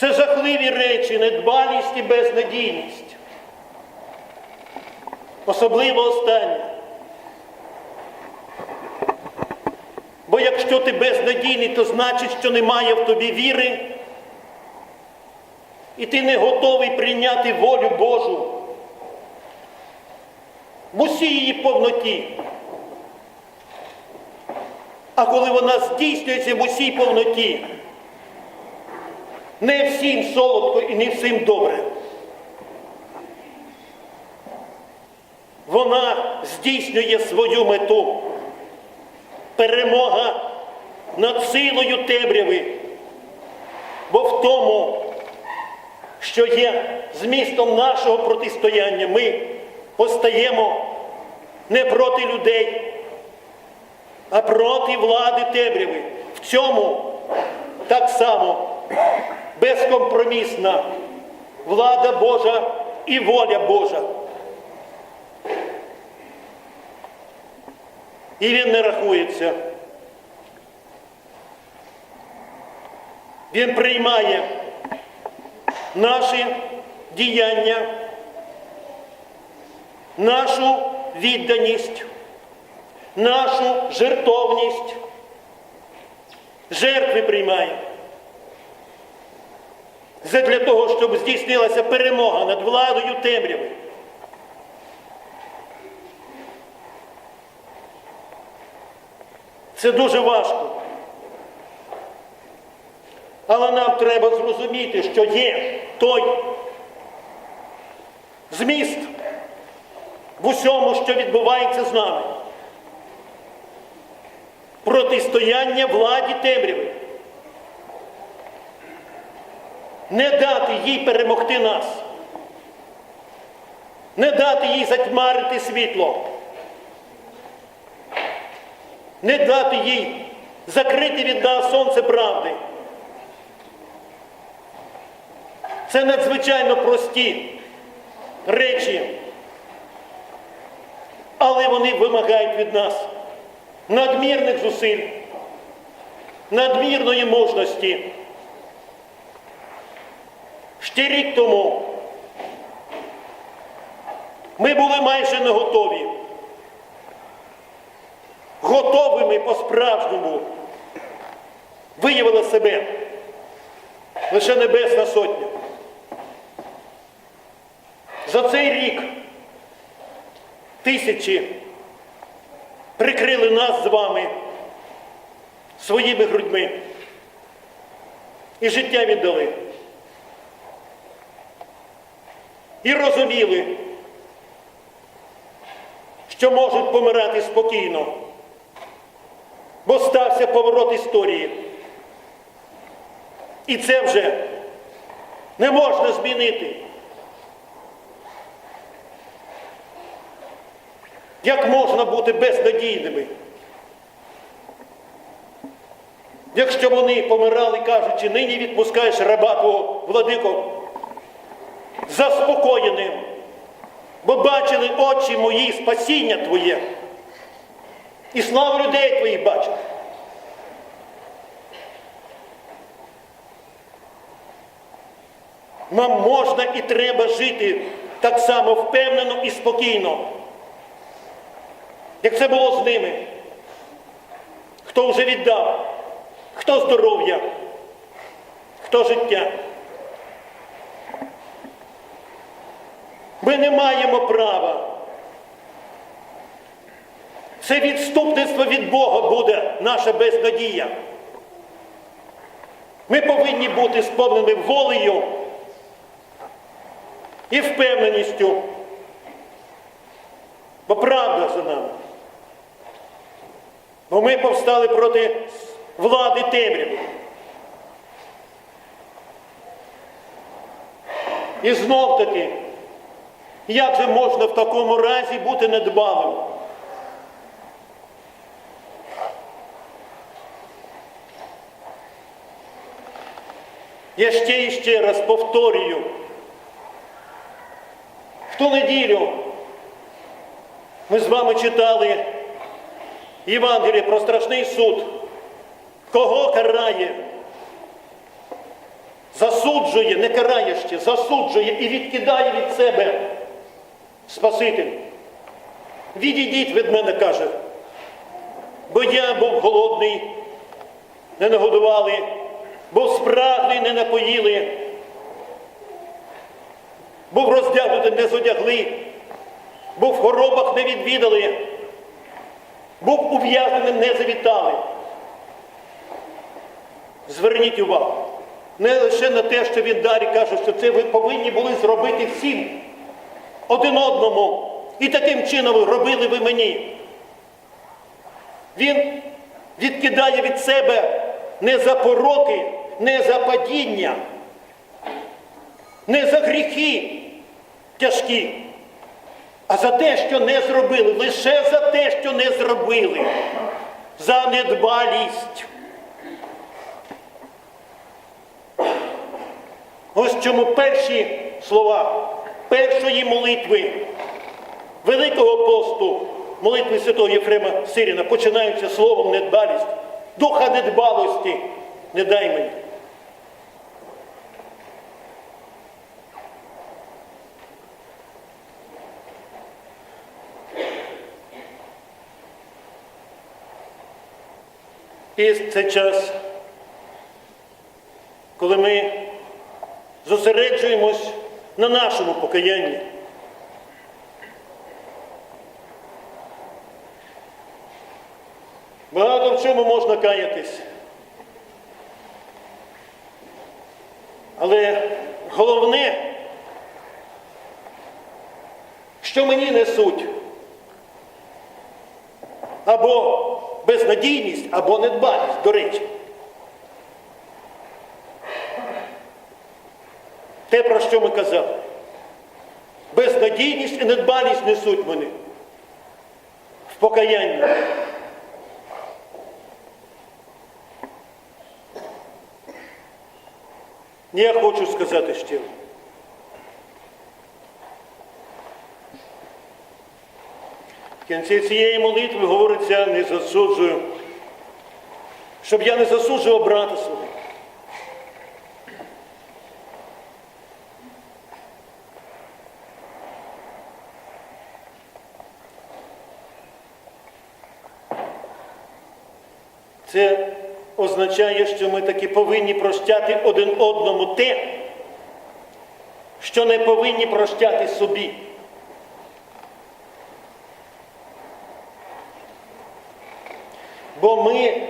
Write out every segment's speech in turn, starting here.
Це жахливі речі, недбалість і безнадійність. Особливо останнє. Бо якщо ти безнадійний, то значить, що немає в тобі віри, і ти не готовий прийняти волю Божу в усій її повноті. А коли вона здійснюється в усій повноті, не всім солодко і не всім добре. Вона здійснює свою мету. Перемога над силою темряви. Бо в тому, що є змістом нашого протистояння, ми постаємо не проти людей, а проти влади темряви. В цьому так само безкомпромісна влада Божа і воля Божа. І він не рахується. Він приймає наші діяння, нашу відданість, нашу жертовність. Жертви приймає. Задля того, щоб здійснилася перемога над владою темряви. Це дуже важко. Але нам треба зрозуміти, що є той зміст в усьому, що відбувається з нами. Протистояння владі темряви. Не дати їй перемогти нас. Не дати їй затьмарити світло. Не дати їй закрити від нас сонце правди. Це надзвичайно прості речі, але вони вимагають від нас надмірних зусиль, надмірної мужності. Ще рік тому ми були майже не готові. Готовими по-справжньому виявила себе лише Небесна Сотня. За цей рік тисячі прикрили нас з вами своїми грудьми і життя віддали. І розуміли, що можуть помирати спокійно, бо стався поворот історії. І це вже не можна змінити. Як можна бути безнадійними? Якщо вони помирали, кажучи, нині відпускаєш раба твого владико, заспокоєним, бо бачили очі мої спасіння Твоє. І славу людей Твоїх бачили. Нам можна і треба жити так само впевнено і спокійно, як це було з ними. Хто вже віддав, хто здоров'я, хто життя. Ми не маємо права. Це відступництво від Бога буде наша безнадія. Ми повинні бути сповненими волею і впевненістю. Бо правда за нами. Бо ми повстали проти влади темряви. І знов таки, як же можна в такому разі бути недбалим? Я ще і ще раз повторюю. В ту неділю ми з вами читали Євангеліє про страшний суд. Кого карає? Засуджує, не карає ще, засуджує і відкидає від себе Спаситель. Відійдіть від мене, каже, бо я був голодний, не нагодували, був спрагний, не напоїли, був роздягнутий, не зодягли, був в хоробах, не відвідали, був ув'язненим, не завітали. Зверніть увагу. Не лише на те, що він далі каже, що це ви повинні були зробити всім, один одному. І таким чином робили ви мені. Він відкидає від себе не за пороки, не за падіння, не за гріхи тяжкі, а за те, що не зробили, лише за те, що не зробили, за недбалість. Ось чому перші слова першої молитви Великого посту, молитви святого Єфрема Сиріна починаються словом недбалість, духа недбалості не дай мені. І це час, коли ми зосереджуємось на нашому покаянні. Багато в чому можна каятись. Але головне, що мені несуть або безнадійність, або недбалість, до речі. Те, про що ми казали. Безнадійність і недбалість несуть мене в покаянні. Я хочу сказати щиро. В кінці цієї молитви говориться, не засуджую, щоб я не засуджував брата свого. Це означає, що ми таки повинні прощати один одному те, що не повинні прощати собі. Бо ми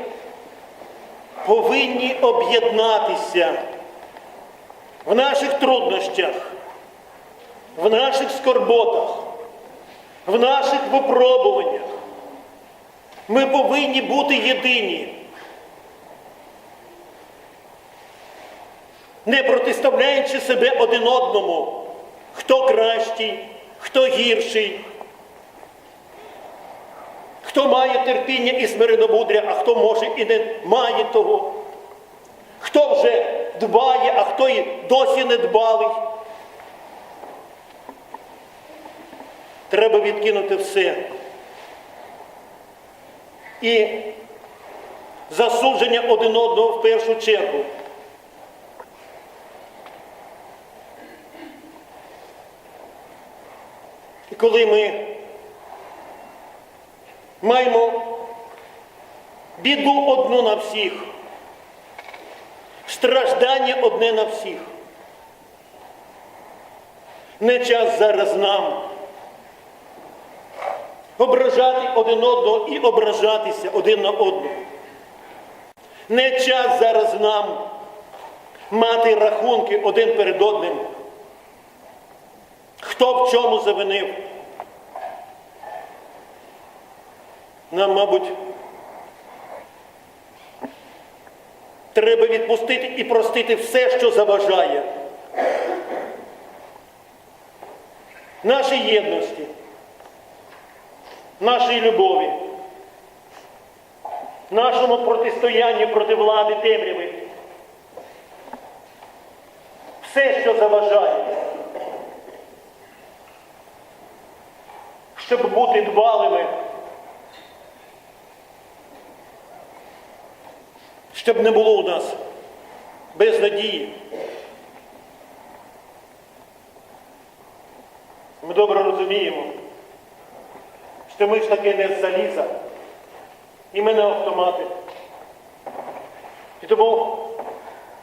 повинні об'єднатися в наших труднощах, в наших скорботах, в наших випробуваннях. Ми повинні бути єдині. Не протиставляючи себе один одному, хто кращий, хто гірший, хто має терпіння і смиренномудря, а хто може і не має того, хто вже дбає, а хто і досі не дбалий. Треба відкинути все. І засудження один одного в першу чергу. І коли ми маємо біду одну на всіх, страждання одне на всіх, не час зараз нам ображати один одного і ображатися один на одного. Не час зараз нам мати рахунки один перед одним. Хто в чому завинив? Нам, мабуть, треба відпустити і простити все, що заважає. Нашій єдності, нашій любові, нашому протистоянні проти влади темряви. Все, що заважає, щоб бути дбалими, щоб не було у нас безнадії. Ми добре розуміємо що ми ж таки не з заліза, і ми не автомати. І тому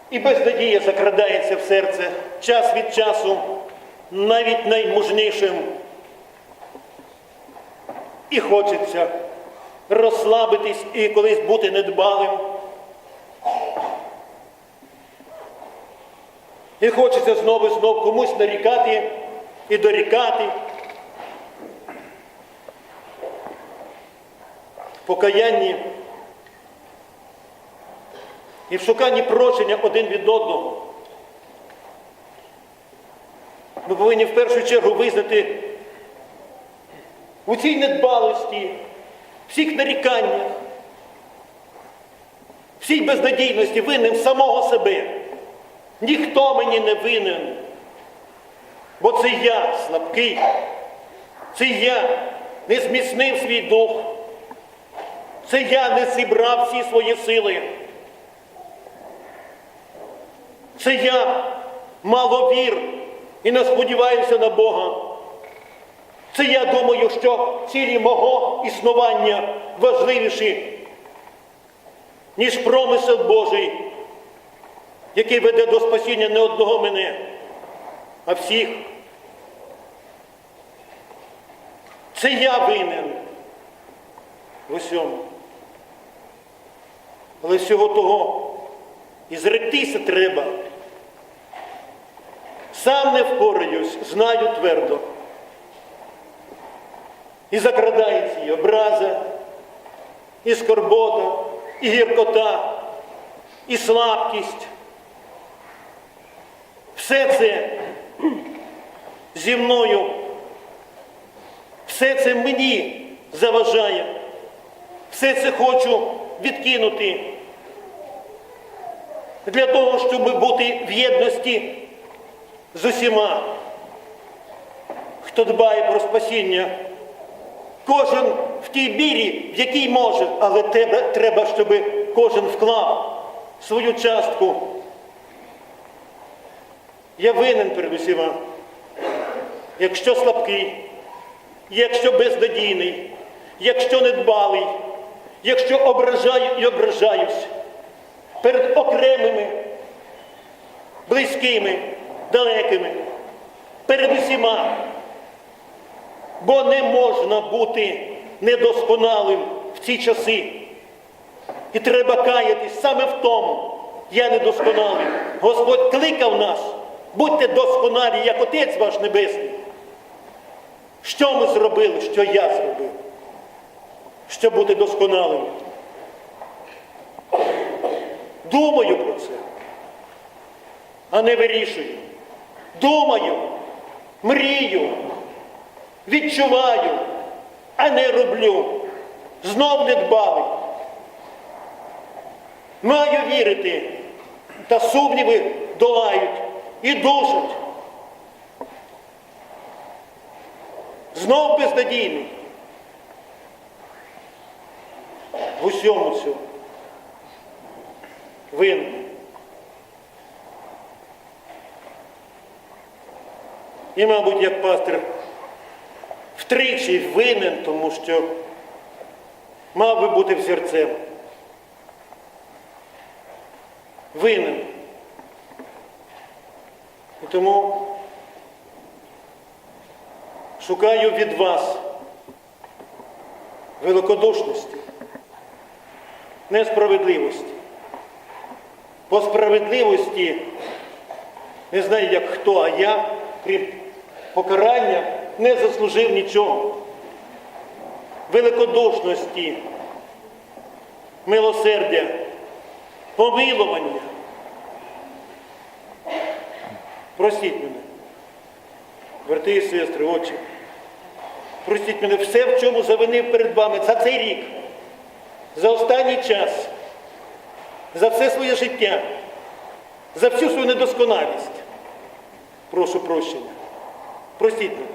і безнадія закрадається в серце час від часу, навіть наймужнішим. І хочеться розслабитись і колись бути недбалим. І хочеться знову і знову комусь нарікати і дорікати. Покаянні і в шуканні прощення один від одного. Ми повинні в першу чергу визнати у цій недбалості, всіх наріканнях, всій безнадійності винним самого себе. Ніхто мені не винен, бо це я слабкий, це я не зміцнив свій дух, це я не зібрав всі свої сили. Це я мало вір і не сподіваюся на Бога. Це я думаю, що цілі мого існування важливіші, ніж промисел Божий, який веде до спасіння не одного мене, а всіх. Це я винен в усьому. Але всього того і зректися треба. Сам не впораюсь, знаю твердо. І закрадається і образа, і скорбота, і гіркота, і слабкість. Все це зі мною, все це мені заважає, все це хочу відкинути для того, щоб бути в єдності з усіма, хто дбає про спасіння. Кожен в тій мірі, в якій може, але треба, треба, щоб кожен вклав свою частку. Я винен перед усіма, якщо слабкий, якщо безнадійний, якщо недбалий, якщо ображаю і ображаюсь перед окремими, близькими, далекими, перед усіма. Бо не можна бути недосконалим в ці часи. І треба каятись саме в тому. Я недосконалий. Господь кликав нас, будьте досконалі, як Отець ваш Небесний. Що ми зробили, що я зробив, щоб бути досконалим? Думаю про це, а не вирішую. Думаю, мрію, відчуваю, а не роблю. Знов не дбали. Маю вірити, та сумніви долають і душать. Знов безнадійний. В усьому цьому. Винний. І, мабуть, як пастир втричі винен, тому що мав би бути взірцем. Винен. І тому шукаю від вас великодушності, несправедливості. По справедливості не знаю, як хто, а я, крім покарання, не заслужив нічого. Великодушності, милосердя, помилування. Простіть мене, брати і сестри, отче. Простіть мене все, в чому завинив перед вами за цей рік, за останній час, за все своє життя, за всю свою недосконалість. Прошу прощення. Простіть мене.